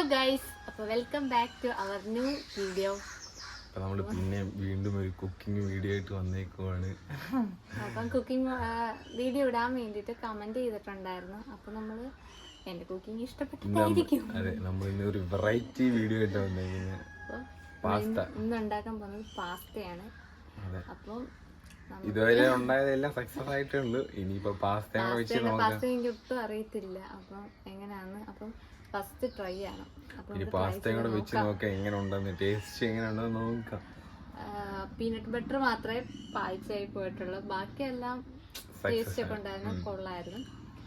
Hello guys അപ്പോൾ welcome back to our new video അപ്പോൾ നമ്മൾ പിന്നെ വീണ്ടും ഒരു കുക്കിംഗ് വീഡിയോ ആയിട്ട് വന്നേക്കുവാണ്. അപ്പം കുക്കിംഗ് വീഡിയോ ഇടാൻ വേണ്ടിയിട്ട് കമന്റ് ചെയ്തിട്ടുണ്ടായിരുന്നു. അപ്പോൾ നമ്മൾ എന്റെ കുക്കിംഗ് ഇഷ്ടപ്പെട്ടിട്ടായിരിക്കും. അതെ നമ്മൾ ഇന്ന് ഒരു വെറൈറ്റി വീഡിയോ ആയിട്ട് വന്നേക്കുന്നത് പാസ്ത ഇന്ന് ഉണ്ടാക്കാൻ പോകുന്നത് പാസ്തയാണ്. അപ്പം ഇതുവരെ ഉണ്ടായതെല്ലാം സക്സസ് ആയിട്ടുണ്ട്. ഇനിയിപ്പോ പാസ്ത വെച്ച് പാസ്ത എനിക്ക് ഒട്ടും അറിയത്തില്ല. അപ്പം എങ്ങനെയാന്ന്? അപ്പം ഫസ്റ്റ് ട്രൈ ചെയ്യണം. ഇനി പാസ്തയും കൂടെ വെച്ച് നോക്കാം. എങ്ങനെ ഉണ്ടെന്ന് ടേസ്റ്റ് എങ്ങനെ ഉണ്ടെന്ന് നോക്കാം പീനട്ട് ബട്ടർ മാത്രമേ പായച്ചായി പോയിട്ടുള്ളൂ. ബാക്കിയെല്ലാം ടേസ്റ്റ് ഒക്കെ ഉണ്ടായിരുന്നു കൊള്ളായിരുന്നു.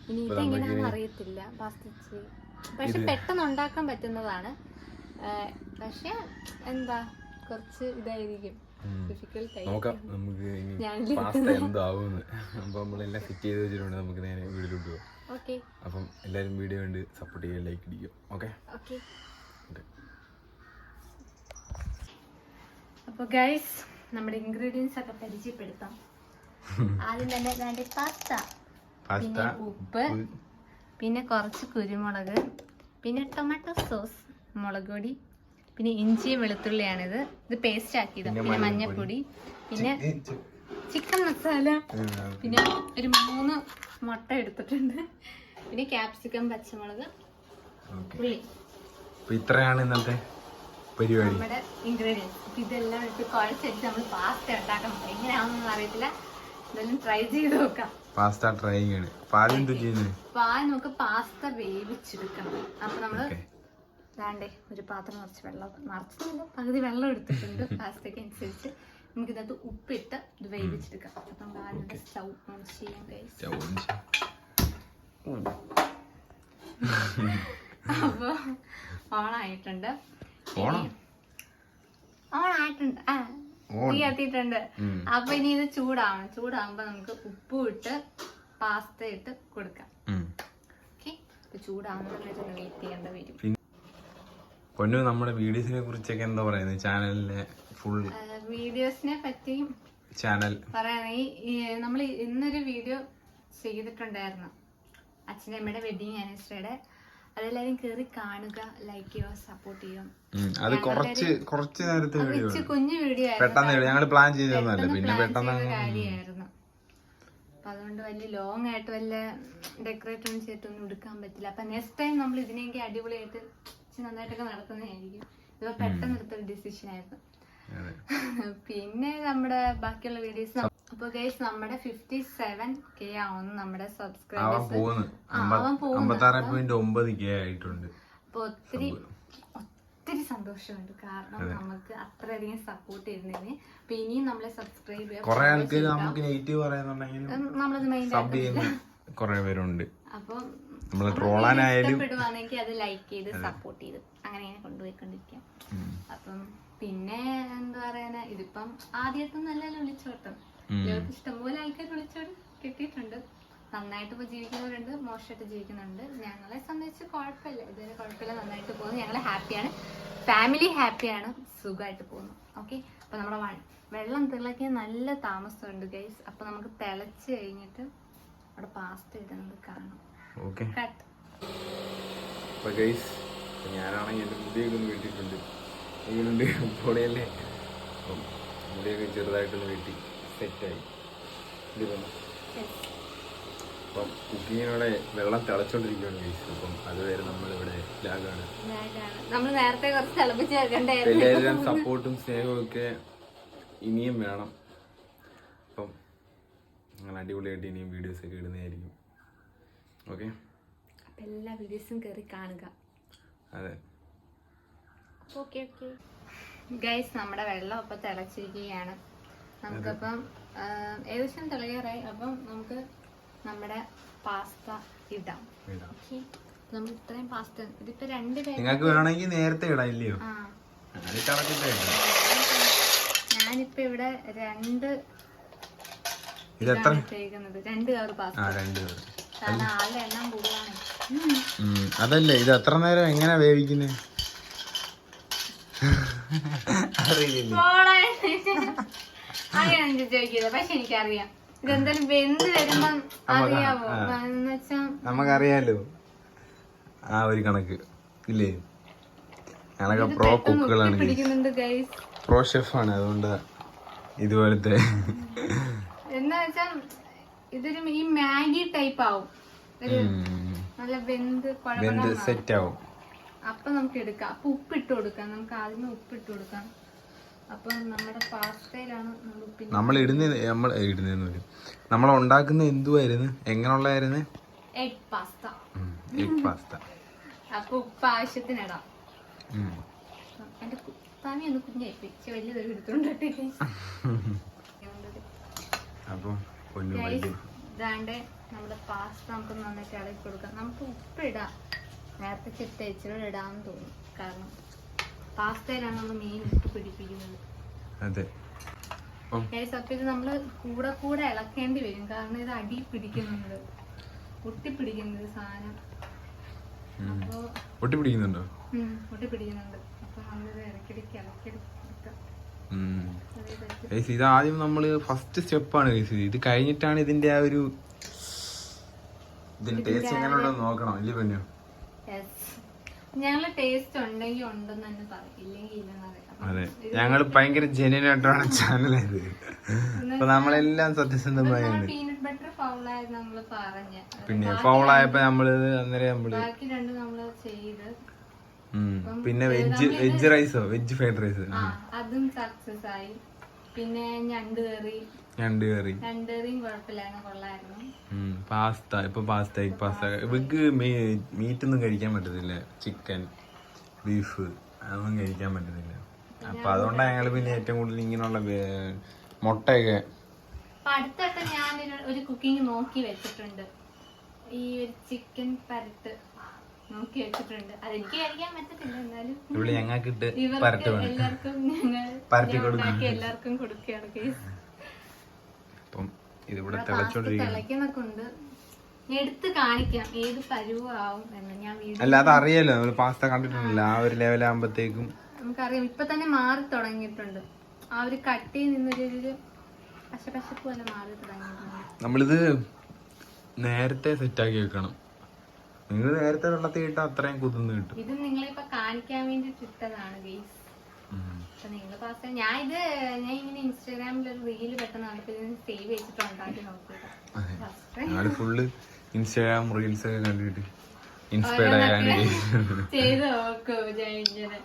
ഇനി ഇതെങ്ങനെയാണെന്ന് അറിയത്തില്ല. പാസ്ത പക്ഷെ പെട്ടെന്ന് ഉണ്ടാക്കാൻ പറ്റുന്നതാണ്. പക്ഷെ എന്താ കുറച്ച് ഇതായിരിക്കും. നോക്കാം. നമുക്ക് പാസ്ത എന്താവുമെന്ന്. അപ്പൊ നമ്മളെല്ലാം ഫിറ്റ് ചെയ്ത് വെച്ചിട്ടുണ്ട്. നമുക്ക് നേരെ വീട്ടിലോട്ട് പോകാം അപ്പം എല്ലാവരും വീഡിയോ കണ്ട് സപ്പോർട്ട് ചെയ്യുക ലൈക്ക് അടിക്കും ഓക്കെ അപ്പൊ അപ്പോൾ ഗൈസ് നമ്മുടെ ഇൻഗ്രീഡിയൻസ് ഒക്കെ പരിചയപ്പെടുത്താം. ആദ്യം തന്നെ വേണ്ട പാസ്ത പാസ്ത പിന്നെ ഉപ്പ് പിന്നെ കുറച്ച് കുരുമുളക് പിന്നെ ടൊമാറ്റോ സോസ് മുളക് പൊടി പിന്നെ ഇഞ്ചി വെളുത്തുള്ളിയാണിത്. ഇത് പേസ്റ്റ് ആക്കിയത്. പിന്നെ മഞ്ഞൾപ്പൊടി. പിന്നെ ചിക്കൻ മസാല. പിന്നെ ഒരു മൂന്ന് മുട്ട എടുത്തിട്ടുണ്ട്. പിന്നെ ക്യാപ്സിക്കം പച്ചമുളക് ഉള്ളി. അപ്പൊ ഇത്രയാണ് ഇന്നത്തെ പരിപാടി. നമ്മുടെ ഇൻഗ്രീഡിയൻസ് ഇതെല്ലാം ഇട്ട് കുഴച്ചെടുത്ത് നമ്മൾ പാസ്ത ഉണ്ടാക്കണം. എങ്ങനെയാണെന്നൊന്നും അറിയത്തില്ല. ഇതെല്ലാം ട്രൈ ചെയ്ത് നോക്കാം. പാസ്ത ട്രൈ ആണ് പാൽ എന്ത് ചെയ്യുന്നത് അപ്പൊ നമുക്ക് പാസ്ത വേവിച്ചെടുക്കണം. അപ്പൊ നമ്മൾ വേണ്ടേ ഒരു പാത്രം നിറച്ച് വെള്ളം നിറച്ചില്ല പകുതി വെള്ളം എടുത്തിട്ടുണ്ട്. പാസ്തയ്ക്ക് അനുസരിച്ച്. നമുക്ക് ഇതിനകത്ത് ഉപ്പിട്ട് ഇത് വേവിച്ചെടുക്കാം. അപ്പം നമ്മൾ ആദ്യം സ്റ്റൗ ഓൺ ചെയ്യാം കഴിച്ചു അപ്പൊ ഓൺ ആയിട്ടുണ്ട് ഓണോ? ഓൺ ആയിട്ടുണ്ട് ആ തീ കത്തിയിട്ടുണ്ട്. അപ്പൊ ഇനി ഇത് ചൂടാവണം. ചൂടാവുമ്പോ നമുക്ക് ഉപ്പും ഇട്ട് പാസ്ത ഇട്ട് കൊടുക്കാം. പൊന്നു നമ്മുടെ വീഡിയോസിനെ കുറിച്ചൊക്കെ എന്താ പറയുന്നത് ചാനലിലെ ഫുൾ വീഡിയോസിനെ പറ്റിയും ചാനൽ പറയുകയാണെങ്കിൽ നമ്മൾ ഇന്നൊരു വീഡിയോ ചെയ്തിട്ടുണ്ടായിരുന്നു. അച്ഛന്റെ അമ്മയുടെ വെഡിങ് ആനിവേഴ്സറിയുടെ അതെല്ലാവരും കയറി കാണുക ലൈക്ക് ചെയ്യുക സപ്പോർട്ട് ചെയ്യുക. അത് കുറച്ച് കുറച്ച് നേരത്തെ വീഡിയോ കുഞ്ഞു വീഡിയോ പെട്ടെന്ന് ഞങ്ങൾ പ്ലാൻ ചെയ്തതല്ല പിന്നെ പെട്ടെന്ന് കാര്യമായിരുന്നു. അപ്പൊ അതുകൊണ്ട് വലിയ ലോങ് ആയിട്ട് വല്ല ഡെക്കറേറ്റ് ഒന്നും ചെയ്തിട്ടൊന്നും എടുക്കാൻ പറ്റില്ല. അപ്പൊ നെക്സ്റ്റ് ടൈം നമ്മൾ ഇതിനെങ്കിൽ അടിപൊളിയായിട്ട് നന്നായിട്ടൊക്കെ നടത്തുന്നതായിരിക്കും. ഇപ്പൊ പെട്ടെന്ന് എടുത്തൊരു ഡിസിഷൻ ആയിരുന്നു. പിന്നെ നമ്മുടെ ബാക്കിയുള്ള വീഡിയോസ് അപ്പൊ ഗൈസ് നമ്മുടെ ഫിഫ്റ്റി സെവൻ കെ ആവുന്നു നമ്മുടെ സബ്സ്ക്രൈബേഴ്സ് ആയിട്ടുണ്ട്. അപ്പൊ ഒത്തിരി ഒത്തിരി സന്തോഷമുണ്ട്. കാരണം നമുക്ക് അത്രയധികം സപ്പോർട്ട് ചെയ്യുന്നതിന് അപ്പൊ ഇനിയും നമ്മളെ സബ്സ്ക്രൈബ് ചെയ്യാം നമ്മളത് മെയിൻ അപ്പം ട്രോളാനായാലും ഇഷ്ടപ്പെടുവാണെങ്കിൽ അത് ലൈക്ക് ചെയ്ത് സപ്പോർട്ട് ചെയ്ത് അങ്ങനെ കൊണ്ടുപോയിക്കൊണ്ടിരിക്കാം. അപ്പം പിന്നെ എന്താ പറയാന ഇതിപ്പം ആദ്യത്തെ നല്ല വിളിച്ചോട്ടം. ലോകത്ത് ഇഷ്ടംപോലെ ആൾക്കാർ വിളിച്ചോട്ടം കിട്ടിയിട്ടുണ്ട്. നന്നായിട്ട് ഇപ്പൊ ജീവിക്കുന്നവരുണ്ട് മോശമായിട്ട് ജീവിക്കുന്നുണ്ട് ഞങ്ങളെ സംബന്ധിച്ച് കുഴപ്പമില്ല. ഇതുവരെ കുഴപ്പമില്ല. നന്നായിട്ട് പോകുന്നു. ഞങ്ങൾ ഹാപ്പിയാണ്. ഫാമിലി ഹാപ്പിയാണ്. സുഖമായിട്ട് പോകുന്നു. ഓക്കെ അപ്പൊ നമ്മുടെ വെള്ളം തിളക്കിയ നല്ല താമസമുണ്ട് ഗൈസ് അപ്പൊ നമുക്ക് തിളച്ച് കഴിഞ്ഞിട്ട് അവിടെ പാസ്ത ഇടുന്നത് കാണാം. ഓക്കെ ഞാനാണെങ്കിൽ എന്റെ മുടിയൊക്കെ ഒന്ന് വെട്ടിയിട്ടുണ്ട് എങ്ങനെയുണ്ട് പൊളിയല്ലേ അപ്പം മുടിയൊക്കെ ചെറുതായിട്ടൊന്ന് വെട്ടി സെറ്റായി. അപ്പം കുക്കിങ്ങിനോടെ വെള്ളം തിളച്ചോണ്ടിരിക്കുകയാണ് ഗൈസ് അപ്പം അതുവരെ നമ്മളിവിടെ ലാഗാണ്. നമ്മൾ നേരത്തെ കുറച്ച് തിളപ്പിച്ച് വെക്കണ്ടായിരുന്നു. സപ്പോർട്ടും സ്നേഹവും ഒക്കെ ഇനിയും വേണം. അപ്പം ഞങ്ങൾ അടിപൊളിയായിട്ട് ഇനിയും വീഡിയോസ് ഒക്കെ ഇടുന്നതായിരിക്കും. ഓക്കെ എല്ലാ വീഡിയോസും കയറി കാണുക. അതെ. ഓക്കെ ഓക്കെ ഗൈസ് നമ്മുടെ വെള്ളം ഇപ്പൊ തിളച്ചിരിക്കുകയാണ്. നമുക്കപ്പം ഏകദേശം തിളയാറായി അപ്പം നമുക്ക് നമ്മുടെ പാസ്ത ഇടാം. ഓക്കെ നമ്മൾ ഇത്രയും പാസ്ത ഇതിപ്പോ രണ്ട് നിങ്ങൾക്ക് വേണമെങ്കിൽ നേരത്തെ ഇടാം. ഇല്ലയോ. ഞാനിപ്പോ ഇവിടെ രണ്ട് ഇത് എത്ര? ഇതാണ് രണ്ട് കവർ പാസ്ത ആ രണ്ട് പേര്. കാരണം ആളുടെ എണ്ണം കൂടുതലാണ് അതല്ലേ ഇത് എത്ര നേരം എങ്ങനെ വേവിക്കുന്നത് അറിയില്ലേ. അറിയാം ചോദിക്കുന്നത്. പക്ഷെ എനിക്കറിയാം. ഇതെന്തായാലും വെന്ത് വരുമ്പം അറിയാവോ? എന്ന് നമുക്കറിയാലോ. ആ ഒരു കണക്ക്. ഇല്ലേ? ഞങ്ങളൊക്കെ പ്രോ കുക്കുകളാണ് പ്രോ ഷെഫാണ് അതുകൊണ്ട് ഇതുപോലത്തെ എന്താ വെച്ചാ ഇതൊരു ഈ മാഗി ടൈപ്പ് ആവും. നല്ല വെന്ത് വെന്ത് സെറ്റ് ആവും. അപ്പൊ നമുക്ക് എടുക്കാം. അപ്പൊ ഉപ്പിട്ട് കൊടുക്കാം. നമുക്ക് ആദ്യമേ ഉപ്പിട്ട് കൊടുക്കാം. അപ്പൊ നമ്മുടെ പാസ്തയിലാണ് നമ്മൾ ഉപ്പിന് നമ്മൾ ഇടുന്ന നമ്മൾ ഇടുന്നതെന്ന് പറയും. നമ്മൾ ഉണ്ടാക്കുന്ന എന്തുവായിരുന്നു? എങ്ങനെയുള്ളായിരുന്നു എഗ് പാസ്ത. Egg pasta. അപ്പൊ ഉപ്പ് ആവശ്യത്തിനിടാം. എന്റെ കുത്താമി ഒന്ന് കുഞ്ഞായി പക്ഷെ വലിയതൊരു എടുത്തോണ്ടിട്ട് അപ്പം പൊന്നു വലിയ ഇതാണ്ട് നമ്മുടെ പാസ്ത നമുക്ക് നന്നായിട്ട് ഇളക്കി കൊടുക്കാം. നമുക്ക് ഉപ്പിടാം. നേരത്തെ ചെത്ത ഇച്ചിരി ഇടാന്ന് തോന്നി കാരണം പാസ്തയിലാണ് നമ്മൾ മെയിൻ ഇട്ട് പിടിപ്പിക്കുന്നത്. അതെ. അപ്പം ഇത് നമ്മൾ കൂടെ കൂടെ ഇളക്കേണ്ടി വരും. കാരണം ഇത് അടി പിടിക്കുന്നുണ്ട്. ഒട്ടി പിടിക്കുന്നത് സാധനം. അപ്പൊ ഒട്ടി പിടിക്കുന്നുണ്ടോ? ഉം, പിടിക്കുന്നുണ്ട്. അപ്പൊ നമ്മളിത് ഇടയ്ക്കിടയ്ക്ക്. അതായത് ഇത് ആദ്യം നമ്മൾ ഫസ്റ്റ് സ്റ്റെപ്പാണ് ഗൈസ് ഇത് കഴിഞ്ഞിട്ടാണ് ഇതിന്റെ ആ ഒരു ഇതിന്റെ ടേസ്റ്റ് എങ്ങനെയുണ്ടെന്ന് നോക്കണം ഇല്ലേ യെസ് ഞങ്ങൾ ടേസ്റ്റ് ഉണ്ടെങ്കിൽ ഉണ്ടെന്ന് തന്നെ പറയും. ഇല്ലെങ്കിൽ ഇല്ലെന്ന് അതെ. ഞങ്ങൾ ഭയങ്കര ജെന്യൻ ആയിട്ടാണ് ചാനൽ ഇത് അപ്പൊ നമ്മളെല്ലാം സത്യസന്ധമായ പീനട്ട് ബട്ടർ ഫൗളായിരുന്നു നമ്മൾ പറഞ്ഞ. പിന്നെ ഫൗളായപ്പോ നമ്മൾ അന്നേരം നമ്മൾ ബാക്കി രണ്ട് നമ്മൾ ചെയ്ത്. പിന്നെ വെജ് വെജ് റൈസോ വെജ് ഫ്രൈഡ് റൈസ് അതും സക്സസ് ആയി. പിന്നെ ഞണ്ട് കറി. കറി. ഞണ്ട് കൊള്ളായിരുന്നു. പാസ്ത ഇപ്പൊ പാസ്ത പാസ്ത. ഇവക്ക് മീറ്റ് ഒന്നും കഴിക്കാൻ പറ്റത്തില്ല. ചിക്കൻ ബീഫ് അതൊന്നും കഴിക്കാൻ പറ്റത്തില്ല. അപ്പൊ അതുകൊണ്ടാണ് ഞങ്ങൾ പിന്നെ ഏറ്റവും കൂടുതൽ ഇങ്ങനെയുള്ള മുട്ടയൊക്കെ അടുത്തൊക്കെ ഞാൻ ഒരു കുക്കിംഗ് നോക്കി വെച്ചിട്ടുണ്ട്. ഈ ഒരു ചിക്കൻ പരട്ട് നോക്കി വെച്ചിട്ടുണ്ട്. അതെനിക്ക് കഴിക്കാൻ പറ്റത്തില്ല എന്നാലും. ഇവിടെ ഞങ്ങൾക്ക് എല്ലാവർക്കും ഞങ്ങൾ എല്ലാവർക്കും കൊടുക്കുകയാണ് കേസ് അപ്പം ഇതിവിടെ തിളച്ചോണ്ടിരിക്കുന്നു എടുത്ത് കാണിക്കാം ഏത് പരുവാവും എന്ന്. ഞാൻ അല്ല അത് അറിയാലോ നമ്മൾ പാസ്ത കണ്ടിട്ടുണ്ടല്ലോ ആ. ഒരു ലെവലാകുമ്പോഴത്തേക്കും നമുക്കറിയാം ഇപ്പൊ തന്നെ മാറി തുടങ്ങിയിട്ടുണ്ട്. ആ ഒരു കട്ടിയിൽ നിന്നൊരു പശപശപ്പ് പോലെ മാറി തുടങ്ങിയിട്ടുണ്ട്. നമ്മളിത് നേരത്തെ സെറ്റാക്കി വെക്കണം. നിങ്ങൾ നേരത്തെ വെള്ളത്തിൽ ഇട്ടാൽ അത്രയും കുതിർന്ന് കിട്ടും. ഇത് നിങ്ങളിപ്പോ കാണിക്കാൻ വേണ്ടി ഇട്ടതാണ് ഗെയ്സ്. അപ്പൊ നിങ്ങൾ പാസ് ഞാൻ ഇത് ഞാൻ ഇങ്ങനെ ഇൻസ്റ്റാഗ്രാമിൽ ഒരു റീൽ പെട്ടെന്ന് നടത്തി സേവ് ചെയ്തിട്ട് ഉണ്ടാക്കി നോക്കിയത് ഫുള്ള് ഇൻസ്റ്റാഗ്രാം റീൽസ് ഒക്കെ കണ്ടിട്ട് ഇൻസ്പയർഡ് ആയാണ് ചെയ്ത് നോക്കൂ ഇങ്ങനെ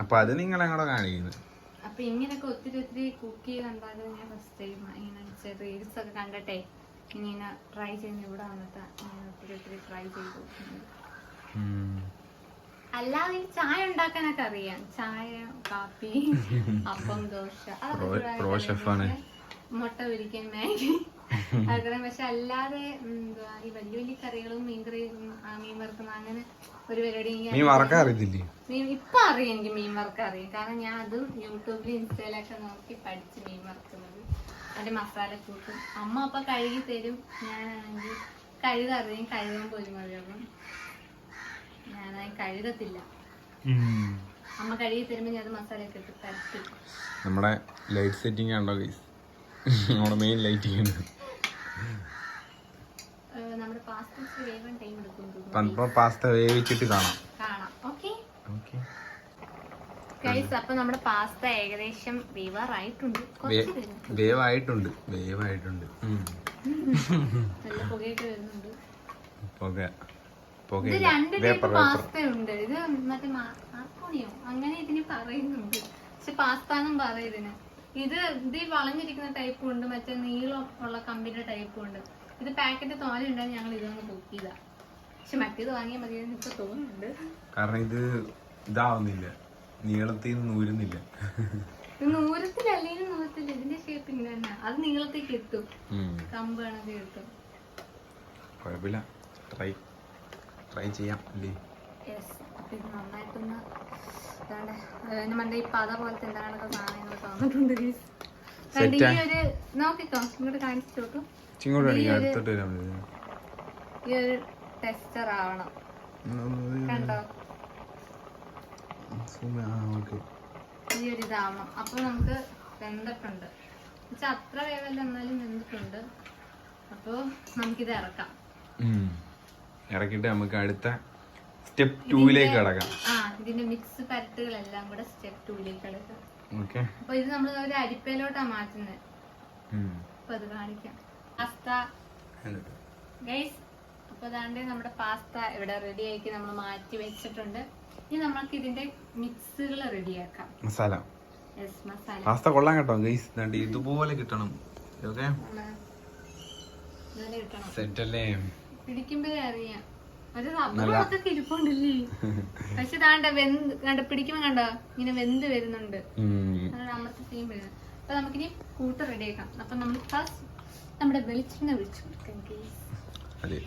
അപ്പൊ അത് നിങ്ങൾ ഞങ്ങളെ കാണിക്കുന്നത് അപ്പൊ ഇങ്ങനൊക്കെ ഒത്തിരി ഒത്തിരി കുക്ക് ചെയ്ത് ഞാൻ ഫസ്റ്റ് ടൈം ഇങ്ങനെ റീൽസ് ഒക്കെ കണ്ടിട്ടെ ഇങ്ങനെ ട്രൈ ചെയ്യുന്ന ഇവിടെ വന്നിട്ട് ഒത്തിരി ഒത്തിരി ട്രൈ ചെയ്തു. അല്ലാതെ ചായ ഉണ്ടാക്കാനൊക്കെ അറിയാം. ചായ കാപ്പി അപ്പം ദോശ അതൊക്കെ. മുട്ട പൊരിക്കാൻ മാഗി അതൊക്കെ പക്ഷെ അല്ലാതെ എന്തുവാ ഈ വലിയ വലിയ കറികളും മീൻകറി മീൻ വറുക്കുന്ന അങ്ങനെ ഒരു പരിപാടി എനിക്ക് മീൻ ഇപ്പൊ അറിയാം എനിക്ക് മീൻ വറുക്ക അറിയാം. കാരണം ഞാൻ അതും യൂട്യൂബിൽ ഇൻസ്റ്റയിലൊക്കെ നോക്കി പഠിച്ച് മീൻ വറുക്കുന്നത്. അതിന്റെ മസാല കൂട്ടും. അമ്മ അപ്പൊ കഴുകി തരും. ഞാനാണെങ്കിൽ കഴുകറിയും കഴുകാൻ പോലും അറിയാം ഞാനായി കഴുകത്തില്ല. അമ്മ കഴുകി തരുമ്പോ ഞാൻ മസാലയൊക്കെ ഇട്ട് പരത്തി. നമ്മുടെ ലൈറ്റ് സെറ്റിംഗ് ആണോ ഗൈസ് നമ്മുടെ മെയിൻ ലൈറ്റിംഗ് ആണ്. നമ്മുടെ വേഗം ടൈം എടുക്കും. പാസ്ത വേവിച്ചിട്ട് കാണാം. കാണാം. ഓക്കേ ഓക്കേ ഗൈസ് അപ്പൊ നമ്മുടെ പാസ്ത ഏകദേശം വേവാറായിട്ടുണ്ട്. വേവായിട്ടുണ്ട്. വേവായിട്ടുണ്ട്. നല്ല പുകയൊക്കെ വരുന്നുണ്ട്. പുക. ഇത് രണ്ട് ടൈപ്പ് പാസ്ത ഉണ്ട്. ഇത് മറ്റേ മാർക്കോണിയോ അങ്ങനെ ഇതിന് പറയുന്നുണ്ട്. പക്ഷെ പാസ്ത എന്നും പറയും ഇതിന്. ഇത് വളഞ്ഞിരിക്കുന്ന ടൈപ്പും ഉണ്ട്. മറ്റേ നീളം ഉള്ള കമ്പിന്റെ ടൈപ്പും ഉണ്ട്. ഇത് പാക്കറ്റ് തോനെ ഉണ്ടായി ഞങ്ങൾ ഇതൊന്ന് പൊക്കിയതാ പക്ഷെ മറ്റേത് വാങ്ങിയാൽ മതി ഇപ്പൊ തോന്നുന്നുണ്ട്. കാരണം ഇത് ഇതാവുന്നില്ല. നീളത്തിൽ നിന്ന് നൂരുന്നില്ല നൂരത്തിലല്ലെങ്കിലും നൂരത്തില്ല ഇതിന്റെ ഷേപ്പ് ഇങ്ങനെ തന്നെ. അത് നീളത്തേക്ക് എത്തും. കമ്പ് കണക്ക് എത്തും കുഴപ്പമില്ല. ട്രൈ ട്രൈ ചെയ്യാം. അല്ലേ? നന്നായിട്ടൊന്ന് ഇതാണ്ട് മണ്ടേ ഈ പത പോലത്തെ എന്താണൊക്കെ സാധനങ്ങളൊക്കെ വന്നിട്ടുണ്ട് ഈ ഒരു നോക്കിക്കോ. ഇങ്ങോട്ട് കാണിച്ചു നോക്കൂ. കാണിക്കാം. അടുത്തോട്ട് വരാൻ ഈ ഒരു ടെക്സ്ചർ ആവണം. കണ്ടോ? ഈ ഒരു ഇതാവണം. അപ്പൊ നമുക്ക് വെന്തിട്ടുണ്ട്. എന്നുവെച്ചാൽ അത്ര വേവല്ല എന്നാലും വെന്തിട്ടുണ്ട്. അപ്പൊ നമുക്കിത് ഇറക്കാം. ഇറക്കിയിട്ട് നമുക്ക് അടുത്ത സ്റ്റെപ്പ് ടൂവിലേക്ക് കടക്കാം. ഇതിന്റെ മിക്സ് കൂടെ സ്റ്റെപ്പ് ടൂയിലേക്ക് എടുക്കാം ഓക്കെ അപ്പൊ ഇത് നമ്മൾ ഒരു അരിപ്പയിലോട്ടാ മാറ്റുന്നത് അപ്പൊ അത് കാണിക്കാം. പാസ്ത ഗൈസ് അപ്പൊ അതാണ്ട് നമ്മുടെ പാസ്ത ഇവിടെ റെഡി ആക്കി നമ്മൾ മാറ്റി വെച്ചിട്ടുണ്ട്. ഇനി നമുക്ക് ഇതിന്റെ മിക്സുകൾ റെഡിയാക്കാം മസാല. പാസ്ത കൊള്ളാൻ കേട്ടോ ഗൈസ് ദാണ്ട് ഇതുപോലെ കിട്ടണം. ഓക്കെ ഇതുപോലെ കിട്ടണം. സെറ്റ് അല്ലേ? പിടിക്കുമ്പോഴേ അറിയാം. ഒരു റബ്ബറൊക്കെ ഇരിപ്പുണ്ടല്ലേ? പക്ഷെ താണ്ട വെന്ത് കണ്ട? പിടിക്കുമ്പോ കണ്ടോ? ഇങ്ങനെ വെന്ത് വരുന്നുണ്ട്. ഉം. അങ്ങനെ അമർത്തി തീം വരുന്നത്. അപ്പൊ നമുക്കിനി കൂട്ട് റെഡിയാക്കാം അപ്പൊ നമ്മൾ ഫസ്റ്റ് നമ്മുടെ വെളിച്ചെണ്ണ ഒഴിച്ചു കൊടുക്കാം guys. അതെ.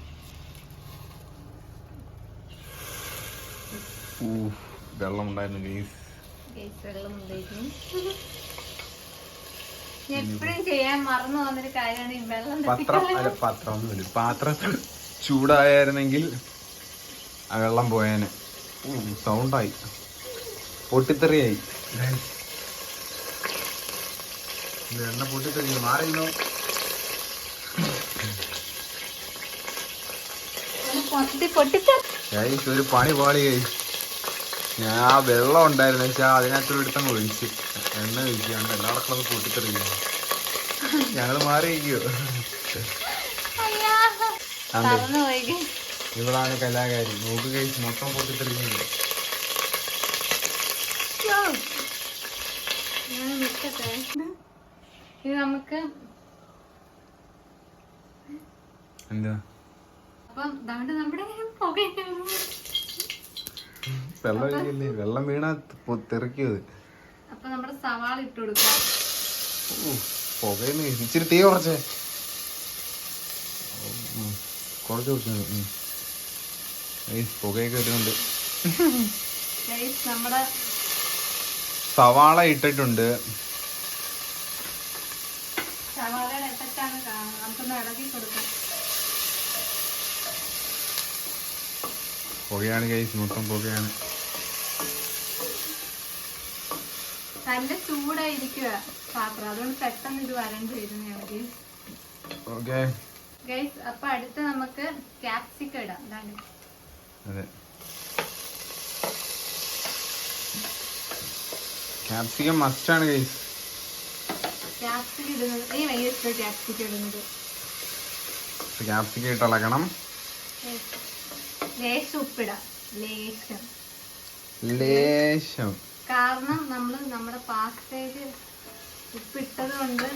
ഊ, വെള്ളം ഉണ്ടായിരുന്നു ഗൈസ് Guys, വെള്ളം ഉപയോഗിക്കുന്നു ഞാൻ എപ്പോഴും ചെയ്യാൻ മറന്നു വന്നൊരു കാര്യമാണ് ഈ വെള്ളം പത്രം പാത്രം ചൂടായിരുന്നെങ്കിൽ ആ വെള്ളം പോയേനെ. സൗണ്ടായി. പൊട്ടിത്തെറിയായി. എണ്ണ പൊട്ടിത്തെറി മാറിയോ ഒരു പണി പാളി ഗൈസ് ഞാൻ ആ വെള്ളം ഉണ്ടായിരുന്നു. വെച്ചാൽ അതിനകത്തൊരു എടുത്തങ്ങ് ഒഴിച്ച്. എണ്ണ ഒഴിക്കാണ്ട് എല്ലാവർക്കും അത് ഞങ്ങൾ ഞങ്ങൾ മാറിയിരിക്കോ അതെ പറന്നു പോയി ഇവളാണ് കലാകാരി. നോക്ക് കഴിച്ച് മൊത്തം ഇത് നമുക്ക് എന്താ? അപ്പം ദാണ്ട് നമ്മുടെ പുകയൊക്കെ വെള്ളം ഒഴിക്കല്ലേ വെള്ളം വീണാ തെറിക്കത് അപ്പൊ നമ്മുടെ സവാള ഇട്ട് കൊടുക്കാം. പുകയെന്ന് ഇച്ചിരി തീ കുറച്ചേ. കുറച്ച്. ഗയ്സ്, പുകയൊക്കെ വരുന്നുണ്ട് സവാള ഇട്ടിട്ടുണ്ട്. പുകയാണ് കൈസ് മൊത്തം പുകയാണ്. നല്ല ചൂടായിരിക്കുക പാത്രം. അതുകൊണ്ട് പെട്ടെന്ന് ഇത് വരണ്ട് വരുന്ന ഓക്കെ ഗൈസ് അപ്പൊ അടുത്ത നമുക്ക് ക്യാപ്സിക്കം ഇടാം. എന്താണ് അതെ. ക്യാപ്സിക്കം ആണ് കഴിച്ച് ക്യാപ്സിക്കം ഇടുന്നത്. എനിക്ക് ഭയങ്കര ഇഷ്ടം ക്യാപ്സിക്കം ഇടുന്നത് ക്യാപ്സിക്കം ഇട്ട് ഇളക്കണം. Yes. ലേശം ഉപ്പിടാം. ലേശം. ലേശം. കാരണം നമ്മൾ നമ്മുടെ പാസ്തയിൽ ഉപ്പിട്ടത് കൊണ്ട്?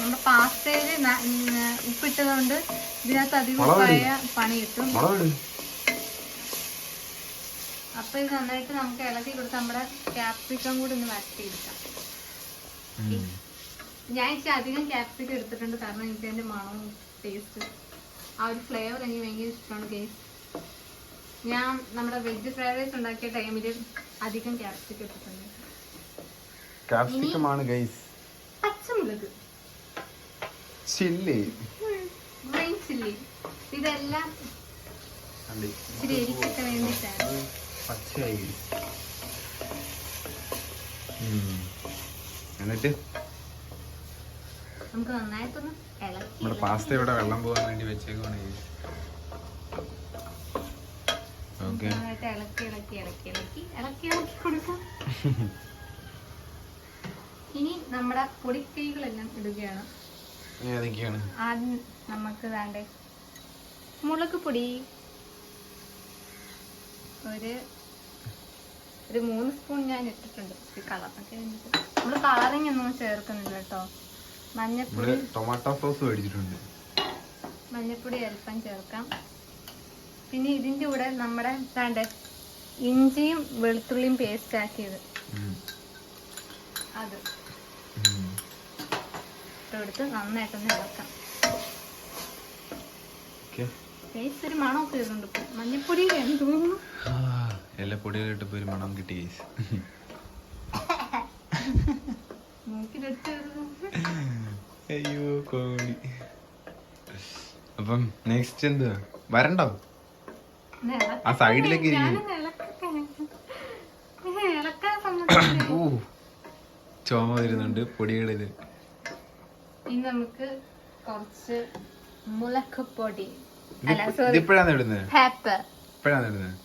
നമ്മുടെ പാസ്തയിൽ ഉപ്പിട്ടത് കൊണ്ട് ഇതിനകത്ത് അധികം. ഉപ്പായ പണി കിട്ടും. അപ്പൊ ഇത് നന്നായിട്ട് നമുക്ക് ഇളക്കി കൊടുത്ത് നമ്മുടെ ക്യാപ്സിക്കം കൂടി ഒന്ന് വരട്ടിയെടുക്കാം. ഞാൻ ഇച്ചിരി അധികം ക്യാപ്സിക്കം എടുത്തിട്ടുണ്ട് കാരണം എനിക്ക് അതിന്റെ മണവും ടേസ്റ്റ് ആ ഒരു ഫ്ലേവർ എനിക്ക് ഭയങ്കര ഇഷ്ടമാണ് കേസ് ഞാൻ നമ്മുടെ വെജ് ഫ്രൈഡ് റൈസ് ഉണ്ടാക്കിയ ടൈമിൽ അധികം ക്യാപ്സിക്കം എടുത്തിട്ടുണ്ട്. ക്യാപ്സിക്കം ആണ് ഗൈസ് പച്ചമുളക്. ചില്ലി. ഗ്രീൻ ചില്ലി ഇതെല്ലാം ഇച്ചിരി എരിക്കൊക്കെ വേണ്ടിയിട്ടാണ്. പച്ചയായി. ഉം. എന്നിട്ട്? നമുക്ക് നന്നായിട്ടൊന്ന് നമ്മുടെ പാസ്ത ഇവിടെ വെള്ളം പോകാൻ വേണ്ടി വെച്ചേക്കാണ് ഓക്കെ ഇളക്കി ഇളക്കി ഇളക്കി ഇളക്കി. ഇളക്കി ഇളക്കി കൊടുക്കാം. നമ്മുടെ പൊടിക്കൈകളെല്ലാം ഇടുകയാണ്. ഏതൊക്കെയാണ് ആദ്യം നമുക്ക് വേണ്ടേ മുളക് പൊടി. ഒരു ഒരു മൂന്ന് സ്പൂൺ ഞാൻ ഇട്ടിട്ടുണ്ട്. കളറൊക്കെ നമ്മൾ കളറിങ് ഒന്നും ചേർക്കുന്നില്ല കേട്ടോ. മഞ്ഞപ്പൊടി. ടൊമാറ്റോ സോസ് മേടിച്ചിട്ടുണ്ട്. മഞ്ഞപ്പൊടി അല്പം ചേർക്കാം. പിന്നെ ഇതിന്റെ കൂടെ നമ്മുടെ വേണ്ടേ ഇഞ്ചിയും വെളുത്തുള്ളിയും പേസ്റ്റ് ആക്കിയത്. അത്. ഇട്ടെടുത്ത് നന്നായിട്ടൊന്ന് ഇളക്കാം. ഒരു മണമൊക്കെ വരുന്നുണ്ട് ഇപ്പം. മഞ്ഞപ്പൊടി എന്ന് തോന്നുന്നു. ആ, എല്ലാ പൊടികളും ഇട്ടപ്പോ ഒരു മണം കിട്ടി അയ്യോ കോമഡി. അപ്പം നെക്സ്റ്റ് എന്തുവാ? വരണ്ടോ? ആ സൈഡിലേക്ക് ചുമ വരുന്നുണ്ട് പൊടികളിൽ. ഇനി നമുക്ക് കുറച്ച് മുളക് പൊടി അല്ല സോറി ഇതിപ്പോഴാണ് ഇടുന്നത് പെപ്പർ ഇപ്പോഴാണ് ഇടുന്നത്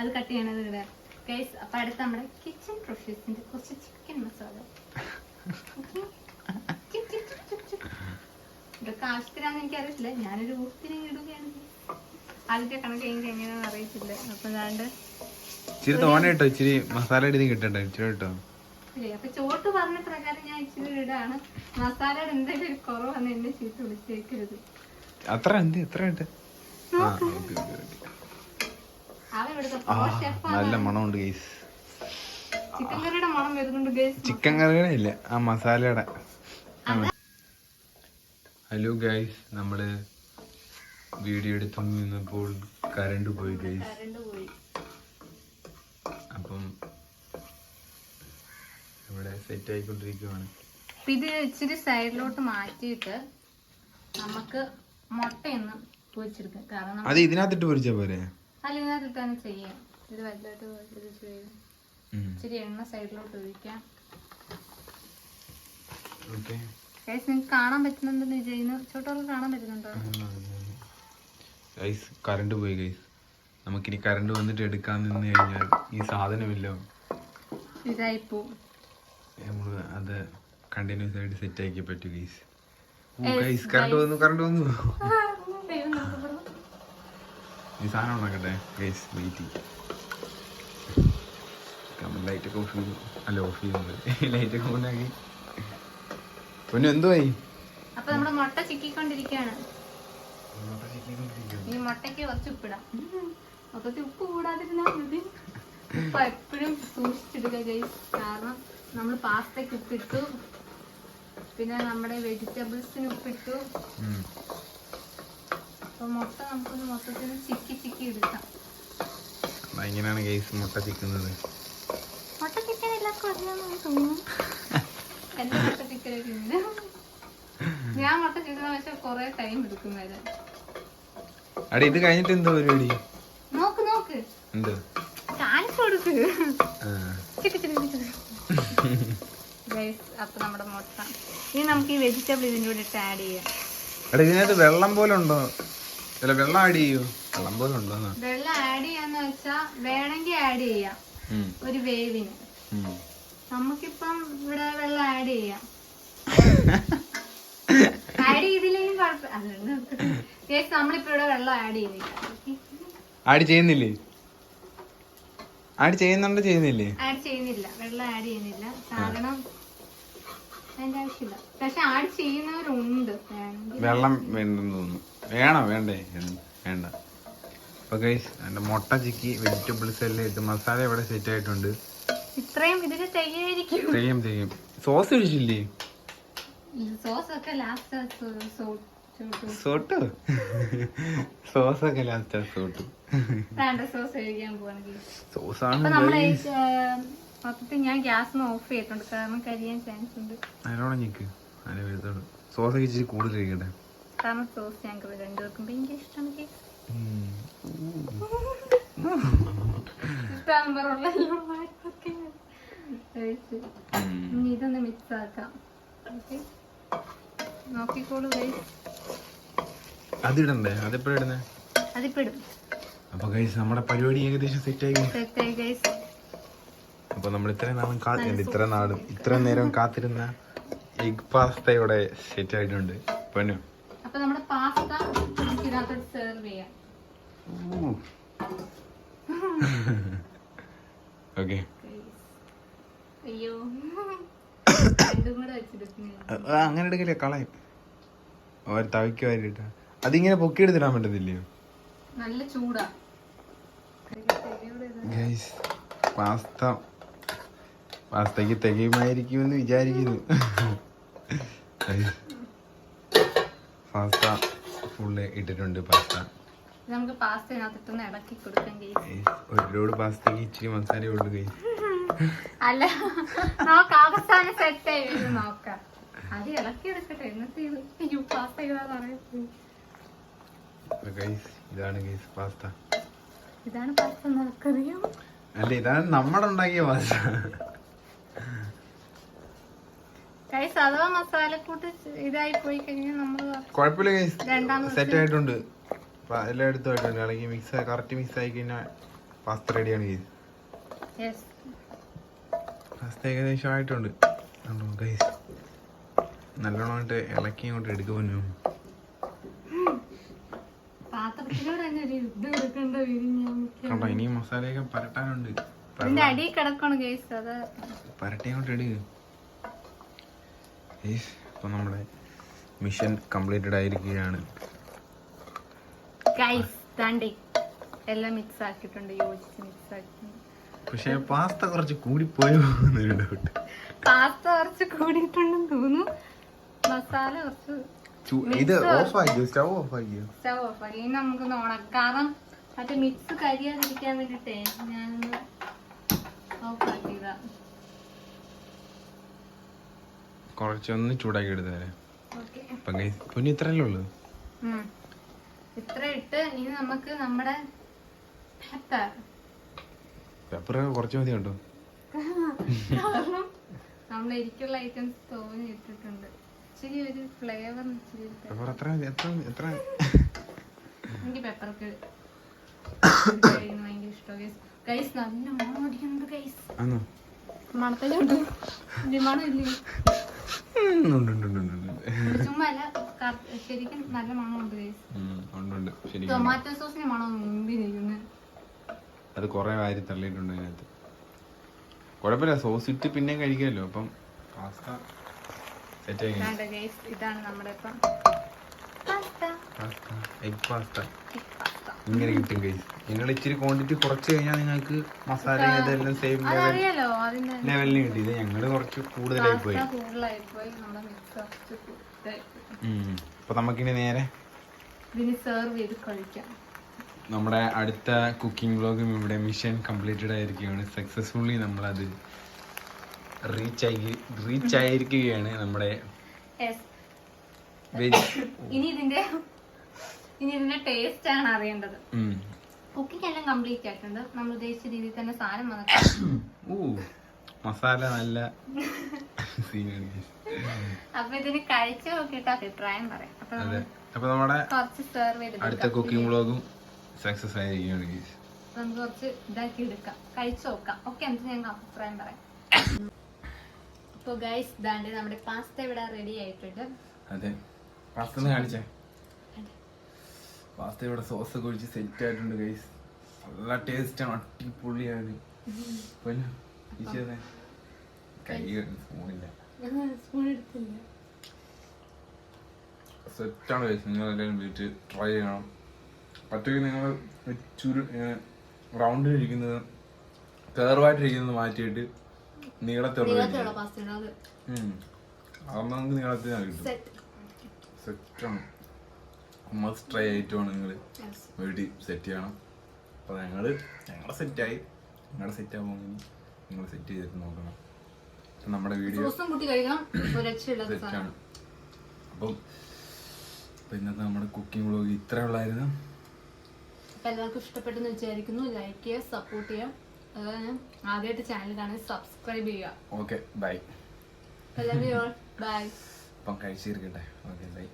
അത് കട്ട് ചെയ്യണത് ഇവിടെ. ഗൈസ് അപ്പൊ അടുത്ത നമ്മുടെ കിച്ചൺ പ്രൊഫ്യൂസിന്റെ കുറച്ച് ചിക്കൻ മസാല ഇതൊക്കെ ആവശ്യത്തിനാന്ന് എനിക്കറിയില്ല ഞാനൊരു ഊഹത്തിന് ഇടുകയാണ്. ആദ്യത്തെ കണക്ക് എനിക്ക് എങ്ങനെയാണെന്ന് അറിയത്തില്ല. അപ്പൊ ഞാണ്ട് ഇച്ചിരി തോനെ കേട്ടോ ഇച്ചിരി മസാല ഇടുന്ന കിട്ടണ്ടോ ഇച്ചിരി കേട്ടോ അപ്പൊ ചോട്ട് പറഞ്ഞ പ്രകാരം ഞാൻ ഇച്ചിരി ഇടാണ്. മസാലയുടെ എന്തെങ്കിലും ഒരു കുറവാണ് എന്നെ ചീത്ത വിളിച്ചേക്കരുത്. അത്ര എന്ത് എത്ര ഉണ്ട് നല്ല മണമുണ്ട് ഗൈസ് ചിക്കൻ കറിയുടെ മണം വരുന്നുണ്ട് ഗൈസ് ചിക്കൻ കറിയുടെ ഇല്ല ആ മസാലയുടെ. ഹലോ ഗൈസ് നമ്മൾ വീഡിയോ എടുത്തു നിന്നപ്പോൾ കരണ്ട് പോയി ഗൈസ് കരണ്ട് പോയി അപ്പം ഇവിടെ സെറ്റ് ആയിക്കൊണ്ടിരിക്കുകയാണ് ഇത് ഇച്ചിരി സൈഡിലോട്ട് മാറ്റിയിട്ട് നമുക്ക് മുട്ടയൊന്ന് പൊരിച്ചെടുക്കാം. കാരണം അത് ഇതിനകത്തിട്ട് പൊരിച്ചാ പോരെ? അല്ല ഇതിനകത്തിട്ട് തന്നെ ചെയ്യാം. ഇത് വലുതായിട്ട്. ഇച്ചിരി എണ്ണ സൈഡിലോട്ട് ഒഴിക്കാം. നിങ്ങൾക്ക് കാണാൻ പറ്റുന്നുണ്ടെന്ന് ചെയ്യുന്നു ചോട്ടോൾക്ക് കാണാൻ പറ്റുന്നുണ്ടോ? ഗൈസ് കറണ്ട് പോയി ഗൈസ് നമുക്കിനി കറണ്ട് വന്നിട്ട് എടുക്കാൻ നിന്ന് കഴിഞ്ഞാൽ ഈ സാധനമില്ലോ ഇതായിപ്പോ നമ്മൾ അത് കണ്ടിന്യൂസ് ആയിട്ട് സെറ്റ് ആക്കി പറ്റൂ ഗൈസ് ഗൈസ് കറണ്ട് വന്നു കറണ്ട് വന്നു. ഈ സാധനം ഉണ്ടാക്കട്ടെ ഗൈസ് വെയിറ്റ് ലൈറ്റ് ഒക്കെ ഓഫ് ചെയ്തു അല്ല ഓഫ് ചെയ്യുന്നത്. ലൈറ്റ് ഒക്കെ ഓണാക്കി പൊന്നു എന്തുവായി? അപ്പൊ നമ്മുടെ മുട്ട ചിക്കിക്കൊണ്ടിരിക്കുകയാണ്. ഈ മുട്ടയ്ക്ക് കുറച്ച് ഉപ്പിടാം. മൊത്തത്തിൽ ഉപ്പ് കൂടാതിരുന്നാൽ മതി. ഉപ്പ് എപ്പോഴും സൂക്ഷിച്ചിടുക ഗൈസ് കാരണം നമ്മൾ പാസ്തയ്ക്ക് ഉപ്പിട്ടു. പിന്നെ നമ്മുടെ വെജിറ്റബിൾസിന് ഉപ്പിട്ടു. അപ്പൊ മുട്ട നമുക്കൊന്ന് മൊത്തത്തിൽ ചിക്കി ചിക്കി എടുക്കാം. അപ്പൊ ഇങ്ങനെയാണ് ഗൈസ് മുട്ട ചിക്കുന്നത്. മുട്ട ചിക്കൻ എല്ലാവർക്കും അറിയാമെന്ന് തോന്നുന്നു. എന്റെ മുട്ട ചിക്കനൊക്കെ ഉണ്ട് ഞാൻ മുട്ട ചിക്കുന്ന പക്ഷെ കുറെ ടൈം എടുക്കും വരെ. അടി ഇത് കഴിഞ്ഞിട്ട് എന്തോ പരിപാടി? നോക്ക് നോക്ക്. എന്ത്? കാണിച്ചു കൊടുക്ക് ആ. ചിക്ക് ചിക്ക് ചിക്ക് ചിക്ക്. Guys, അപ്പൊ നമ്മുടെ മുട്ട. ഇനി നമുക്ക് ഈ വെജിറ്റബിൾ ഇതിന്റെ കൂടെ ഇട്ട് ആഡ് ചെയ്യാം. എടാ ഇതിനകത്ത് വെള്ളം പോലെ ഉണ്ടോ? അല്ല വെള്ളം ആഡ് ചെയ്യോ? വെള്ളം പോലെ ഉണ്ടോ വെള്ളം ആഡ് ചെയ്യാന്ന് വെച്ചാ വേണമെങ്കിൽ ആഡ് ചെയ്യാം. ഒരു വേവിന്. നമുക്കിപ്പം ഇവിടെ വെള്ളം ആഡ് ചെയ്യാം. ആഡ് ചെയ്തില്ലെങ്കിൽ കുഴപ്പമില്ല നമ്മളിപ്പോ ഇവിടെ വെള്ളം ആഡ് ചെയ്തില്ല ആഡ് ചെയ്യുന്നില്ലേ? ആഡ് ചെയ്യുന്നുണ്ടോ ചെയ്യുന്നില്ലേ? ആഡ് ചെയ്യുന്നില്ല. വെള്ളം ആഡ് ചെയ്യുന്നില്ല. കാരണം അതിന്റെ ആവശ്യമില്ല. പക്ഷെ ആഡ് ചെയ്യുന്നവരുണ്ട്. വേണമെങ്കിൽ വെള്ളം വേണ്ടെന്ന് തോന്നുന്നു. വേണം? വേണ്ടേ? വേണ്ട. അപ്പൊ ഗൈസ് എന്റെ മുട്ട ചിക്കി വെജിറ്റബിൾസ് എല്ലാം ഇട്ട് മസാല ഇവിടെ സെറ്റ് ആയിട്ടുണ്ട്. ഇത്രയും ഇതിന് തയ്യായിരിക്കും തെയ്യം ചെയ്യും സോസ് ഒഴിച്ചില്ലേ? സോസ് ഒക്കെ ലാസ്റ്റ് സോട്ട് സോസ് ഒക്കെ ലാസ്റ്റ് സോട്ട് സോസ് പോവാണെങ്കിൽ സോസാണ് മൊത്തത്തിൽ ഞാൻ ഗ്യാസ് ഓഫ് ചെയ്തിട്ടുണ്ട്. കാരണം കരിയാൻ ചാൻസ് ഉണ്ട്. അതിനോടെ അതിനെ സോസ് ഇച്ചിരി കൂടുതൽ കഴിക്കട്ടെ? കാരണം സോസ് ഞങ്ങൾക്ക് രണ്ടുപേർക്കും ഭയങ്കര ഇഷ്ടമാണ് കേക്ക്. ഇനി ഇതൊന്ന് മിക്സ് ആക്കാം. ഓക്കെ നോക്കിക്കോളൂ ഗൈസ് അതിടണ്ടേ? അതെപ്പോഴും ഇടുന്നേ അതിപ്പോ ഇടും. അപ്പൊ ഗൈസ് നമ്മുടെ പരിപാടി ഏകദേശം സെറ്റ് ആയി. സെറ്റ് ഗൈസ് അപ്പൊ നമ്മൾ ഇത്രയും നാളും കാത്തിരുന്നു ഇത്ര നാളും ഇത്ര നേരം കാത്തിരുന്ന എഗ് പാസ്ത ഇവിടെ സെറ്റ് ആയിട്ടുണ്ട്. പനു അപ്പോൾ നമ്മുടെ പാസ്ത നമുക്ക് ഇതിനകത്തോട്ട് സെർവ് ചെയ്യാം. ഓക്കെ അയ്യോ. അങ്ങനെ എടുക്കില്ല? കളയും. തവിക്കുമായിട്ട് അതിങ്ങനെ വാരിട്ട അതിങ്ങനെ പൊക്കിയെടുത്തിടാൻ പറ്റത്തില്ലയോ? നല്ല ചൂടാ. ഗൈസ് പാസ്ത പാസ്തയ്ക്ക് തികയുമായിരിക്കുമെന്ന് വിചാരിക്കുന്നു. പാസ്ത ഫുള്ള് ഇട്ടിട്ടുണ്ട് പാസ്ത. നമുക്ക് പാസ്ത ഇളക്കി കൊടുക്കാം ഗൈസ്. Guys, ഒരു ലോഡ് പാസ്തയ്ക്ക് ഇച്ചിരി മസാല ഉള്ളു അല്ല നമുക്ക് അവസാനം സെറ്റ് ആയി വരും നോക്കാം. അത് ഇളക്കി എടുക്കട്ടെ എന്നിട്ട് ഇത് പാസ്ത ഇതാന്ന് ഇതാണ് ഗൈസ് പാസ്ത. ഇതാണ് പാസ്ത നമുക്കറിയാം. അല്ല ഇതാണ് നമ്മുടെ ഉണ്ടാക്കിയ പാസ്ത. ഗൈസ് അഥവാ മസാലക്കൂട്ട് ഇതായി പോയി കഴിഞ്ഞാൽ നമ്മൾ ഗൈസ് സെറ്റ് ആയിട്ടുണ്ട്. എല്ലാം എടുത്തു ആയിട്ടുണ്ട് അല്ലെങ്കിൽ മിക്സ് കറക്റ്റ് മിക്സ് ആയി കഴിഞ്ഞാൽ പാസ്ത റെഡിയാണ് ഗൈസ് പാസ്ത ഏകദേശം ആയിട്ടുണ്ട്. ഗൈസ് നല്ലോണമായിട്ട് ഇളക്കി അങ്ങോട്ട് എടുക്കുമല്ലോ കണ്ടോ ഇനിയും മസാലയൊക്കെ പരട്ടാനുണ്ട്. ഇതിന്റെ അടി കിടക്കണം ഗൈസ് അത് പരട്ടി അങ്ങോട്ട് ഇടുക ഗൈസ് ഇപ്പൊ നമ്മുടെ മിഷൻ കംപ്ലീറ്റഡ് ആയിരിക്കുകയാണ്. ഗൈസ് താണ്ടി എല്ലാം മിക്സ് ആക്കിയിട്ടുണ്ട് യോജിച്ച് മിക്സ് ആക്കിയിട്ടുണ്ട്. പക്ഷേ പാസ്ത കുറച്ച് കൂടി എന്നൊരു ഡൗട്ട് പാസ്ത കുറച്ച് കൂടിയിട്ടുണ്ടെന്ന് തോന്നുന്നു. മസാല കുറച്ച് ഇത് ഓഫ് ആക്കിയോ? സ്റ്റവ് ഓഫ് ആക്കിയോ? സ്റ്റവ് ഓഫ് ആക്കി. നമുക്ക് ഉണക്കാതെ മറ്റേ മിക്സ് കരിയാതിരിക്കാൻ വേണ്ടിട്ടേ ഞാനൊന്ന് കുറച്ചൊന്ന് ചൂടാക്കി എടുത്തേ. അപ്പൊ പൊന്നി ഇത്രയല്ലേ ഉള്ളൂ? ഇത്ര ഇട്ട് ഇനി നമുക്ക് നമ്മുടെ പെപ്പർ പെപ്പർ കുറച്ച് മതി കേട്ടോ. നമ്മൾ ഐറ്റംസ് തോന്നി ഇട്ടിട്ടുണ്ട്. ഇച്ചിരി ഒരു ഫ്ലേവർ പെപ്പർ എത്ര എത്ര എത്ര? എനിക്ക് പെപ്പർക്ക് ഭയങ്കര ഇഷ്ടമാണ്. ഗൈസ് നല്ല മണം അടിക്കുന്നുണ്ട് ഗൈസ് ആണോ മണത്തിലുണ്ട് ഇല്ല മണം ഇല്ലേ ശരിക്കും നല്ല മണമുണ്ട് ഗൈസ് ടൊമാറ്റോ സോസിന്റെ മണം മുമ്പിൽ അത് കുറെ വാരി തള്ളിയിട്ടുണ്ട് അതിനകത്ത്. കുഴപ്പമില്ല സോസ് ഇട്ട് പിന്നെയും കഴിക്കാമല്ലോ. അപ്പം പാസ്ത സെറ്റ് ആയി ഇതാണ് നമ്മുടെ ഇപ്പം പാസ്ത എഗ് പാസ്ത ഇങ്ങനെ കിട്ടും കഴിച്ച് നിങ്ങൾ ഇച്ചിരി ക്വാണ്ടിറ്റി കുറച്ച് കഴിഞ്ഞാൽ നിങ്ങൾക്ക് മസാല ഇതെല്ലാം സെയിം ലെവൽ ലെവലിന് കിട്ടി. ഇത് ഞങ്ങൾ കുറച്ച് കൂടുതലായി പോയി. അപ്പൊ നമുക്കിനി നേരെ നമ്മുടെ അടുത്ത കുക്കിംഗ് വ്ലോഗും ഇവിടെ മിഷൻ കംപ്ലീറ്റഡ് ആയിരിക്കുകയാണ്. സക്സസ്ഫുള്ളി നമ്മളത് റീച്ച് ആയി റീച്ച് ആയിരിക്കുകയാണ് നമ്മുടെ ഇനി ഇതിന്റെ ഇനി ഇതിന്റെ ടേസ്റ്റ് ആണ് അറിയേണ്ടത്. കുക്കിംഗ് എല്ലാം കംപ്ലീറ്റ് ആയിട്ടുണ്ട്. നമ്മൾ ഉദ്ദേശിച്ച രീതിയിൽ തന്നെ സാധനം വന്നിട്ടുണ്ട്. ഓ മസാല നല്ല. അപ്പൊ ഇതിന് കഴിച്ചു നോക്കിയിട്ട് അഭിപ്രായം പറയാം. അപ്പൊ നമ്മുടെ അടുത്ത കുക്കിംഗ് വ്ലോഗും സക്സസ് ആയിരിക്കും. നമുക്ക് കുറച്ച് ഇതാക്കി എടുക്കാം. കഴിച്ചു നോക്കാം. ഓക്കെ എന്നിട്ട് ഞങ്ങൾ അഭിപ്രായം പറയാം. അപ്പോൾ ഗൈസ് ഇതാണ്ട് നമ്മുടെ പാസ്ത ഇവിടെ റെഡി ആയിട്ടുണ്ട്. അതെ. പാസ്ത കാണിച്ചേ. പാസ്ത ഇവിടെ സോസ് ഒക്കെ ഒഴിച്ച് സെറ്റ് ആയിട്ടുണ്ട് ഗൈസ് നല്ല ടേസ്റ്റ് ആണ് അടിപൊളിയാണ്. കൈ സ്പൂണില്ല സെറ്റാണ് ഗൈസ് നിങ്ങൾ എല്ലാവരും വീട്ടിൽ ട്രൈ ചെയ്യണം. പറ്റുമെങ്കിൽ നിങ്ങൾ ചുരു റൗണ്ടിൽ ഇരിക്കുന്നത് കയറുമായിട്ടിരിക്കുന്നത് മാറ്റിയിട്ട് നീളത്തുള്ള നീളത്തിലുള്ള പാസ്ത അത്. അതൊന്നും നമുക്ക് നീളത്തിനാണ് കിട്ടും. സെറ്റ് സെറ്റാണ് മസ്റ്റ് ട്രൈ ആയിട്ടുമാണ് നിങ്ങൾ വീട്ടിൽ സെറ്റ് ചെയ്യണം. അപ്പോൾ ഞങ്ങൾ ഞങ്ങളെ സെറ്റായി ഞങ്ങളുടെ സെറ്റ് ആകുമ്പോൾ നിങ്ങൾ സെറ്റ് ചെയ്തിട്ട് നോക്കണം. നമ്മുടെ വീഡിയോ സെറ്റാണ് അപ്പം ഇന്നത്തെ നമ്മുടെ കുക്കിംഗ് വ്ളോഗ് ഇത്ര ഉള്ളായിരുന്നു. അപ്പൊ എല്ലാവർക്കും ഇഷ്ടപ്പെട്ടെന്ന് വിചാരിക്കുന്നു. ലൈക്ക് ചെയ്യുക സപ്പോർട്ട് ചെയ്യുക. അതുപോലെ ആദ്യമായിട്ട് ചാനൽ കാണാൻ സബ്സ്ക്രൈബ് ചെയ്യുക. ഓക്കെ ബൈ ബൈ അപ്പം കഴിച്ചിരിക്കട്ടെ. Okay bye